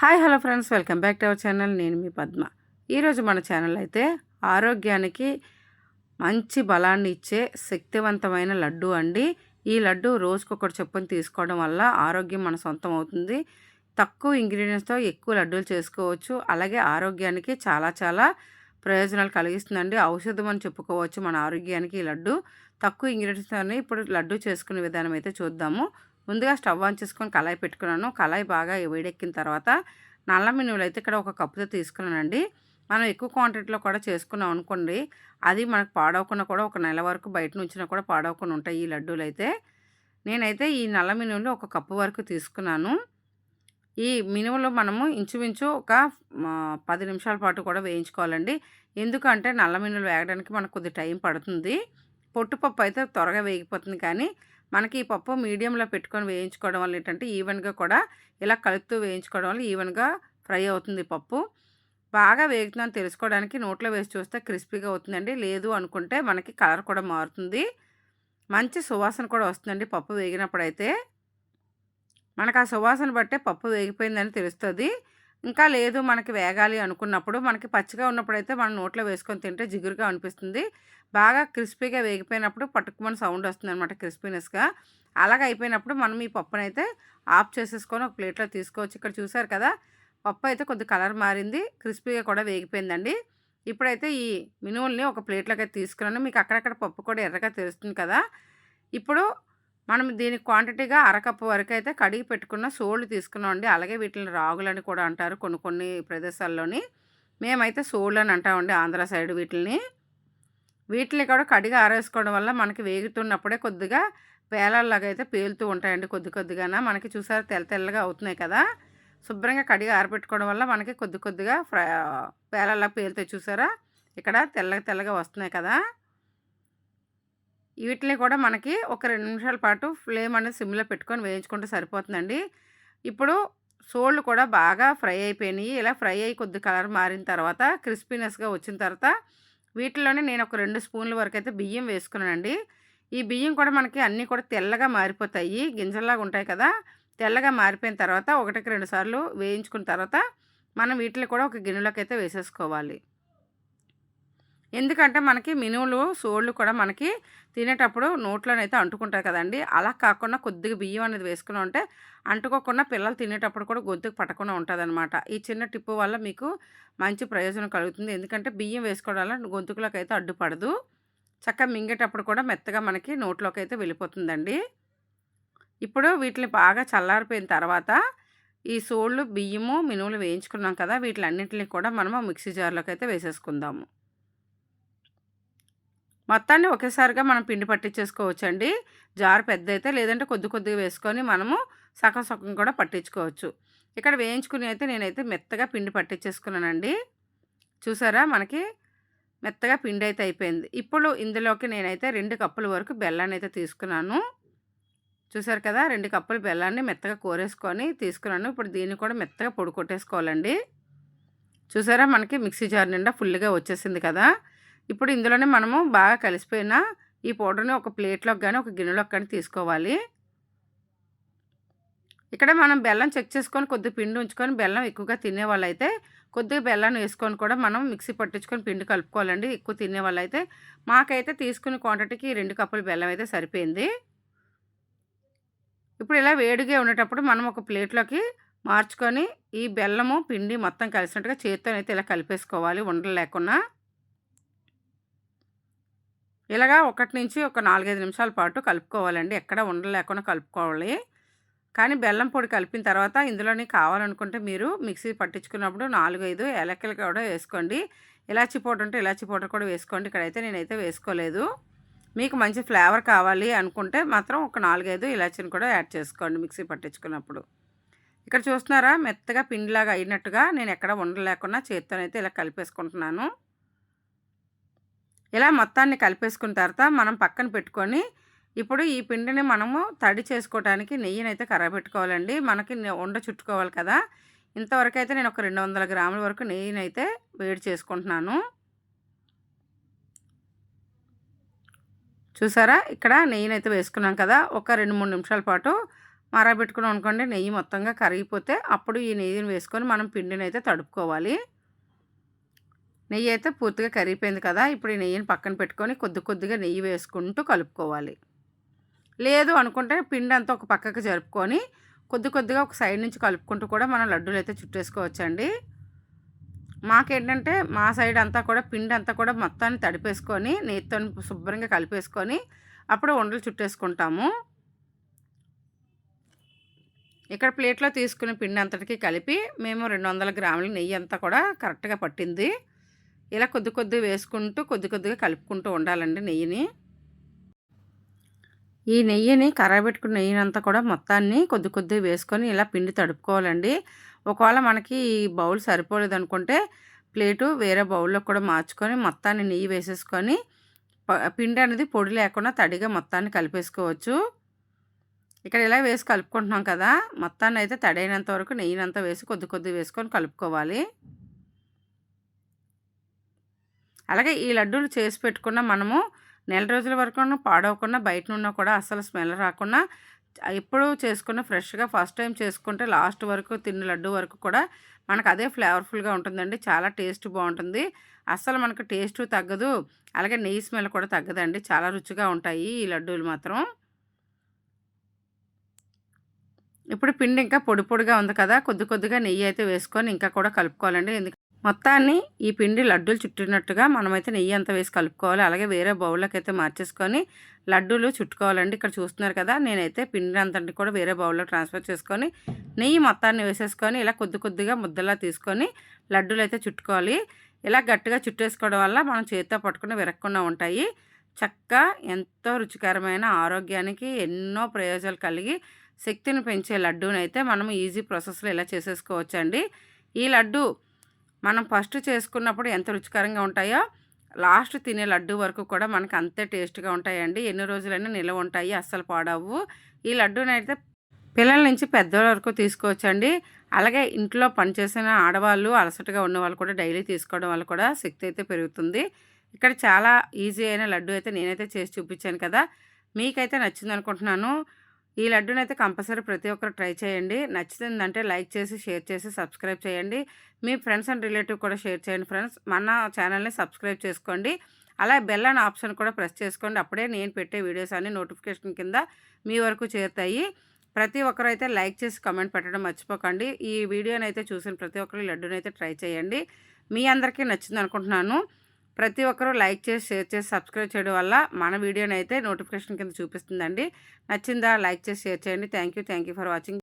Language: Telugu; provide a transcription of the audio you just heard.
Hi hello friends. Welcome back to our channel. నేను మీ పద్మ. ఈరోజు మన ఛానల్ అయితే ఆరోగ్యానికి మంచి బలాన్ని ఇచ్చే శక్తివంతమైన లడ్డు అండి. ఈ లడ్డు రోజుకొకటి చొప్పున తీసుకోవడం వల్ల ఆరోగ్యం మన సొంతం అవుతుంది. తక్కువ ఇంగ్రీడియంట్స్తో ఎక్కువ లడ్డూలు చేసుకోవచ్చు. అలాగే ఆరోగ్యానికి చాలా చాలా ప్రయోజనాలు కలిగిస్తుందండి. ఔషధం అని చెప్పుకోవచ్చు మన ఆరోగ్యానికి ఈ లడ్డు. తక్కువ ఇంగ్రీడియంట్స్తోనే ఇప్పుడు లడ్డు చేసుకునే విధానం అయితే చూద్దాము. ముందుగా స్టవ్ ఆన్ చేసుకొని కళాయి పెట్టుకున్నాను. కళాయి బాగా వేడెక్కిన తర్వాత నల్ల మినువులు అయితే ఇక్కడ ఒక కప్పుతో తీసుకున్నానండి. మనం ఎక్కువ క్వాంటిటీలో కూడా చేసుకున్నాం అనుకోండి అది మనకు పాడవకుండా కూడా ఒక నెల వరకు బయట నుంచినా కూడా పాడవకుండా ఉంటాయి ఈ లడ్డూలు అయితే. నేనైతే ఈ నల్ల మినువులు ఒక కప్పు వరకు తీసుకున్నాను. ఈ మినువులు మనము ఇంచుమించు ఒక పది నిమిషాల పాటు కూడా వేయించుకోవాలండి. ఎందుకంటే నల్ల మినుములు వేయడానికి మనకు కొద్ది టైం పడుతుంది. పొట్టుపప్పు అయితే త్వరగా వేగిపోతుంది కానీ మనకి ఈ పప్పు మీడియంలో పెట్టుకొని వేయించుకోవడం వల్ల ఏంటంటే ఈవెన్గా కూడా ఇలా కలుపుతూ వేయించుకోవడం వల్ల ఈవెన్గా ఫ్రై అవుతుంది పప్పు. బాగా వేగుతుందని తెలుసుకోవడానికి నోట్లో వేసి చూస్తే క్రిస్పీగా అవుతుందండి. లేదు అనుకుంటే మనకి కలర్ కూడా మారుతుంది. మంచి సువాసన కూడా వస్తుందండి పప్పు వేగినప్పుడైతే. మనకు ఆ సువాసన బట్టే పప్పు వేగిపోయిందని తెలుస్తుంది. ఇంకా లేదు మనకి వేగాలి అనుకున్నప్పుడు మనకి పచ్చిగా ఉన్నప్పుడైతే మనం నోట్లో వేసుకొని తింటే జిగురుగా అనిపిస్తుంది. బాగా క్రిస్పీగా వేగిపోయినప్పుడు పట్టుకుమని సౌండ్ వస్తుంది అనమాట క్రిస్పీనెస్గా. అలాగ అయిపోయినప్పుడు మనం ఈ పప్పునైతే ఆఫ్ చేసేసుకొని ఒక ప్లేట్లో తీసుకోవచ్చు. ఇక్కడ చూసారు కదా పప్పు అయితే కొద్ది కలర్ మారింది క్రిస్పీగా కూడా వేగిపోయిందండి. ఇప్పుడైతే ఈ మినువుల్ని ఒక ప్లేట్లోకి అయితే తీసుకున్నాను. మీకు అక్కడక్కడ పప్పు కూడా ఎర్రగా తెలుస్తుంది కదా. ఇప్పుడు మనం దీని క్వాంటిటీగా అరకప్పు వరకు అయితే కడిగి పెట్టుకున్న సోళ్ళు తీసుకున్నాం అండి. అలాగే వీటిని రాగులని కూడా అంటారు కొన్ని కొన్ని ప్రదేశాల్లోని. మేమైతే సోళ్ళు అని అంటామండి ఆంధ్ర సైడ్ వీటిని వీటిని కూడా కడిగి ఆరేసుకోవడం వల్ల మనకి వేగుతున్నప్పుడే కొద్దిగా పేలల్లాగా అయితే పేలుతూ ఉంటాయండి కొద్ది కొద్దిగా మనకి చూసారు తెల్ల తెల్లగా అవుతున్నాయి కదా. శుభ్రంగా కడిగి ఆరబెట్టుకోవడం వల్ల మనకి కొద్ది కొద్దిగా ఫ్రై పేలల్లా పేలుతాయి చూసారా. ఇక్కడ తెల్లగా తెల్లగా వస్తున్నాయి కదా. వీటిని కూడా మనకి ఒక రెండు నిమిషాల పాటు ఫ్లేమ్ అనేది సిమ్లో పెట్టుకొని వేయించుకుంటే సరిపోతుందండి. ఇప్పుడు సోళ్ళు కూడా బాగా ఫ్రై అయిపోయినాయి. ఇలా ఫ్రై అయ్యి కొద్ది కలర్ మారిన తర్వాత క్రిస్పీనెస్గా వచ్చిన తర్వాత వీటిలోనే నేను ఒక రెండు స్పూన్ల వరకు అయితే బియ్యం వేసుకున్నానండి. ఈ బియ్యం కూడా మనకి అన్నీ కూడా తెల్లగా మారిపోతాయి. గింజల్లాగా ఉంటాయి కదా తెల్లగా మారిపోయిన తర్వాత ఒకటికి రెండు సార్లు వేయించుకున్న తర్వాత మనం వీటిని కూడా ఒక గిన్నెలోకి అయితే వేసేసుకోవాలి. ఎందుకంటే మనకి మినువులు సోళ్ళు కూడా మనకి తినేటప్పుడు నోట్లోనైతే అంటుకుంటాయి కదండి. అలా కాకుండా కొద్దిగా బియ్యం అనేది వేసుకుని ఉంటే అంటుకోకుండా పిల్లలు తినేటప్పుడు కూడా గొంతుకు పట్టకుండా ఉంటుందన్నమాట. ఈ చిన్న టిప్పు వల్ల మీకు మంచి ప్రయోజనం కలుగుతుంది. ఎందుకంటే బియ్యం వేసుకోవడం వల్ల గొంతుకులోకి అయితే అడ్డుపడదు. చక్కగా మింగేటప్పుడు కూడా మెత్తగా మనకి నోట్లోకి అయితే వెళ్ళిపోతుందండి. ఇప్పుడు వీటిని బాగా చల్లారిపోయిన తర్వాత ఈ సోళ్ళు బియ్యము మినువులు వేయించుకున్నాం కదా వీటిలన్నింటినీ కూడా మనము మిక్సీ జార్లోకి అయితే వేసేసుకుందాము. మొత్తాన్ని ఒకేసారిగా మనం పిండి పట్టించేసుకోవచ్చండి. జారు పెద్ద అయితే లేదంటే కొద్ది కొద్దిగా వేసుకొని మనము సగం సగం కూడా పట్టించుకోవచ్చు. ఇక్కడ వేయించుకుని అయితే నేనైతే మెత్తగా పిండి పట్టించేసుకున్నానండి. చూసారా మనకి మెత్తగా పిండి అయితే అయిపోయింది. ఇప్పుడు ఇందులోకి నేనైతే రెండు కప్పుల వరకు బెల్లాన్ని అయితే తీసుకున్నాను. చూసారు కదా రెండు కప్పులు బెల్లాన్ని మెత్తగా కోరేసుకొని తీసుకున్నాను. ఇప్పుడు దీన్ని కూడా మెత్తగా పొడి కొట్టేసుకోవాలండి. చూసారా మనకి మిక్సీ జార్ నిండా ఫుల్గా వచ్చేసింది కదా. ఇప్పుడు ఇందులోనే మనము బాగా కలిసిపోయిన ఈ పౌడర్ని ఒక ప్లేట్లోకి కానీ ఒక గిన్నెలోకి కానీ తీసుకోవాలి. ఇక్కడ మనం బెల్లం చెక్ చేసుకొని కొద్దిగా పిండి ఉంచుకొని బెల్లం ఎక్కువగా తినే వాళ్ళైతే కొద్దిగా బెల్లం వేసుకొని కూడా మనం మిక్సీ పట్టించుకొని పిండి కలుపుకోవాలండి. ఎక్కువ తినే వాళ్ళైతే మాకైతే తీసుకుని క్వాంటిటీకి రెండు కప్పులు బెల్లం అయితే సరిపోయింది. ఇప్పుడు ఇలా వేడిగా ఉండేటప్పుడు మనం ఒక ప్లేట్లోకి మార్చుకొని ఈ బెల్లము పిండి మొత్తం కలిసినట్టుగా చేతితో అయితే ఇలా కలిపేసుకోవాలి. ఉండలు లేకుండా. ఇలాగా ఒకటి నుంచి ఒక నాలుగైదు నిమిషాల పాటు కలుపుకోవాలండి. ఎక్కడ ఉండలేకుండా కలుపుకోవాలి. కానీ బెల్లం పొడి కలిపిన తర్వాత ఇందులోని కావాలనుకుంటే మీరు మిక్సీ పట్టించుకున్నప్పుడు నాలుగు ఐదు ఏలక్కలు కూడా వేసుకోండి. ఇలాచి పౌడర్ ఉంటే ఇలాచి పౌడర్ కూడా వేసుకోండి. ఇక్కడైతే నేనైతే వేసుకోలేదు. మీకు మంచి ఫ్లేవర్ కావాలి అనుకుంటే మాత్రం ఒక నాలుగైదు ఇలాచీని కూడా యాడ్ చేసుకోండి మిక్సీ పట్టించుకున్నప్పుడు. ఇక్కడ చూస్తున్నారా? మెత్తగా పిండిలాగా అయినట్టుగా నేను ఎక్కడ ఉండలేకుండా చేత్తోనైతే ఇలా కలిపేసుకుంటున్నాను. ఇలా మొత్తాన్ని కలిపేసుకున్న తర్వాత మనం పక్కన పెట్టుకొని ఇప్పుడు ఈ పిండిని మనము తడి చేసుకోవడానికి నెయ్యినైతే కరగబెట్టుకోవాలండి. మనకి ఉండ చుట్టుకోవాలి కదా. ఇంతవరకు అయితే నేను ఒక రెండు వందల గ్రాముల వరకు నెయ్యినైతే వేడి చేసుకుంటున్నాను. చూసారా? ఇక్కడ నెయ్యినైతే వేసుకున్నాం కదా. ఒక రెండు మూడు నిమిషాల పాటు మరబెట్టుకున్నాం అనుకోండి నెయ్యి మొత్తంగా కరిగిపోతే అప్పుడు ఈ నెయ్యిని వేసుకొని మనం పిండిని అయితే తడుపుకోవాలి. నెయ్యి అయితే పూర్తిగా కరిగిపోయింది కదా ఇప్పుడు ఈ నెయ్యిని పక్కన పెట్టుకొని కొద్ది కొద్దిగా నెయ్యి వేసుకుంటూ కలుపుకోవాలి. లేదు అనుకుంటే పిండి అంతా ఒక పక్కకు జరుపుకొని కొద్ది కొద్దిగా ఒక సైడ్ నుంచి కలుపుకుంటూ కూడా మనం లడ్డూలు అయితే చుట్టేసుకోవచ్చండి. మాకేంటంటే మా సైడ్ అంతా కూడా పిండి అంతా కూడా మొత్తాన్ని తడిపేసుకొని నెయ్యితో శుభ్రంగా కలిపేసుకొని అప్పుడు ఉండలు చుట్టేసుకుంటాము. ఇక్కడ ప్లేట్లో తీసుకునే పిండి అంతటికి కలిపి మేము రెండు వందల గ్రాముల నెయ్యి అంతా కూడా కరెక్ట్గా పట్టింది. ఇలా కొద్ది కొద్దిగా వేసుకుంటూ కొద్ది కొద్దిగా కలుపుకుంటూ ఉండాలండి నెయ్యిని. ఈ నెయ్యిని కరగబెట్టుకున్న నెయ్యిని అంతా కూడా మొత్తాన్ని కొద్ది కొద్దిగా వేసుకొని ఇలా పిండి తడుపుకోవాలండి. ఒకవేళ మనకి ఈ బౌల్ సరిపోలేదు అనుకుంటే ప్లేటు వేరే బౌల్లో కూడా మార్చుకొని మొత్తాన్ని నెయ్యి వేసేసుకొని పిండి అనేది పొడి లేకుండా తడిగా మొత్తాన్ని కలిపేసుకోవచ్చు. ఇక్కడ ఇలా వేసి కలుపుకుంటున్నాం కదా మొత్తాన్ని అయితే తడైనంత వరకు నెయ్యినంతా వేసి కొద్ది కొద్ది వేసుకొని కలుపుకోవాలి. అలాగే ఈ లడ్డూలు చేసి పెట్టుకున్న మనము నెల రోజుల వరకు పాడవకుండా బయట ఉన్నా కూడా అసలు స్మెల్ రాకుండా ఎప్పుడు చేసుకున్న ఫ్రెష్గా ఫస్ట్ టైం చేసుకుంటే లాస్ట్ వరకు తిన్న లడ్డు వరకు కూడా మనకు అదే ఫ్లేవర్ఫుల్గా ఉంటుందండి. చాలా టేస్ట్ బాగుంటుంది. అస్సలు మనకు టేస్ట్ తగ్గదు. అలాగే నెయ్యి స్మెల్ కూడా తగ్గదండి. చాలా రుచిగా ఉంటాయి ఈ లడ్డూలు మాత్రం. ఇప్పుడు పిండి ఇంకా పొడి పొడిగా ఉంది కదా కొద్ది కొద్దిగా నెయ్యి అయితే వేసుకొని ఇంకా కూడా కలుపుకోవాలండి. ఎందుకంటే మొత్తాన్ని ఈ పిండి లడ్డూలు చుట్టినట్టుగా మనమైతే నెయ్యి అంతా వేసి కలుపుకోవాలి. అలాగే వేరే బౌల్లోకి అయితే మార్చేసుకొని లడ్డూలు చుట్టుకోవాలండి. ఇక్కడ చూస్తున్నారు కదా నేనైతే పిండి అంతటి కూడా వేరే బౌల్లో ట్రాన్స్ఫర్ చేసుకొని నెయ్యి మొత్తాన్ని వేసేసుకొని ఇలా కొద్ది కొద్దిగా ముద్దలా తీసుకొని లడ్డూలు అయితే చుట్టుకోవాలి. ఇలా గట్టిగా చుట్టేసుకోవడం వల్ల మనం చేతితో పట్టుకుని విరక్కుండా ఉంటాయి. చక్కగా ఎంతో రుచికరమైన ఆరోగ్యానికి ఎన్నో ప్రయోజనాలు కలిగి శక్తిని పెంచే లడ్డూనైతే మనం ఈజీ ప్రాసెస్లో ఇలా చేసేసుకోవచ్చండి. ఈ లడ్డు మనం ఫస్ట్ చేసుకున్నప్పుడు ఎంత రుచికరంగా ఉంటాయో లాస్ట్ తినే లడ్డు వరకు కూడా మనకు అంతే టేస్ట్గా ఉంటాయండి. ఎన్ని రోజులైనా నిల్వ ఉంటాయి అస్సలు పాడవు ఈ లడ్డూని అయితే పిల్లల నుంచి పెద్దల వరకు తీసుకోవచ్చండి. అలాగే ఇంట్లో పనిచేసిన ఆడవాళ్ళు అలసటగా ఉన్న వాళ్ళు కూడా డైలీ తీసుకోవడం వల్ల కూడా శక్తి అయితే పెరుగుతుంది. ఇక్కడ చాలా ఈజీ అయిన లడ్డు అయితే నేనైతే చేసి చూపించాను కదా. మీకైతే నచ్చింది అనుకుంటున్నాను ఈ లడ్డూని అయితే కంపల్సరీ ప్రతి ఒక్కరు ట్రై చేయండి. నచ్చుతుందంటే లైక్ చేసి షేర్ చేసి సబ్స్క్రైబ్ చేయండి. మీ ఫ్రెండ్స్ అండ్ రిలేటివ్ కూడా షేర్ చేయండి ఫ్రెండ్స్. మన ఛానల్ని సబ్స్క్రైబ్ చేసుకోండి. అలా బెల్ అనే ఆప్షన్ కూడా ప్రెస్ చేసుకోండి. అప్పుడే నేను పెట్టే వీడియోస్ అన్ని నోటిఫికేషన్ కింద మీ వరకు చేరుతాయి. ప్రతి ఒక్కరు అయితే లైక్ చేసి కమెంట్ పెట్టడం మర్చిపోకండి. ఈ వీడియోని అయితే చూసిన ప్రతి ఒక్కరు లడ్డూని అయితే ట్రై చేయండి. మీ అందరికీ నచ్చింది అనుకుంటున్నాను ప్రతి ఒక్కరూ లైక్ చేసి షేర్ చేసి సబ్స్క్రైబ్ చేయడం వల్ల మన వీడియోని అయితే నోటిఫికేషన్ కింద చూపిస్తుందండి. నచ్చిందా లైక్ చేసి షేర్ చేయండి. Thank you thank you for watching.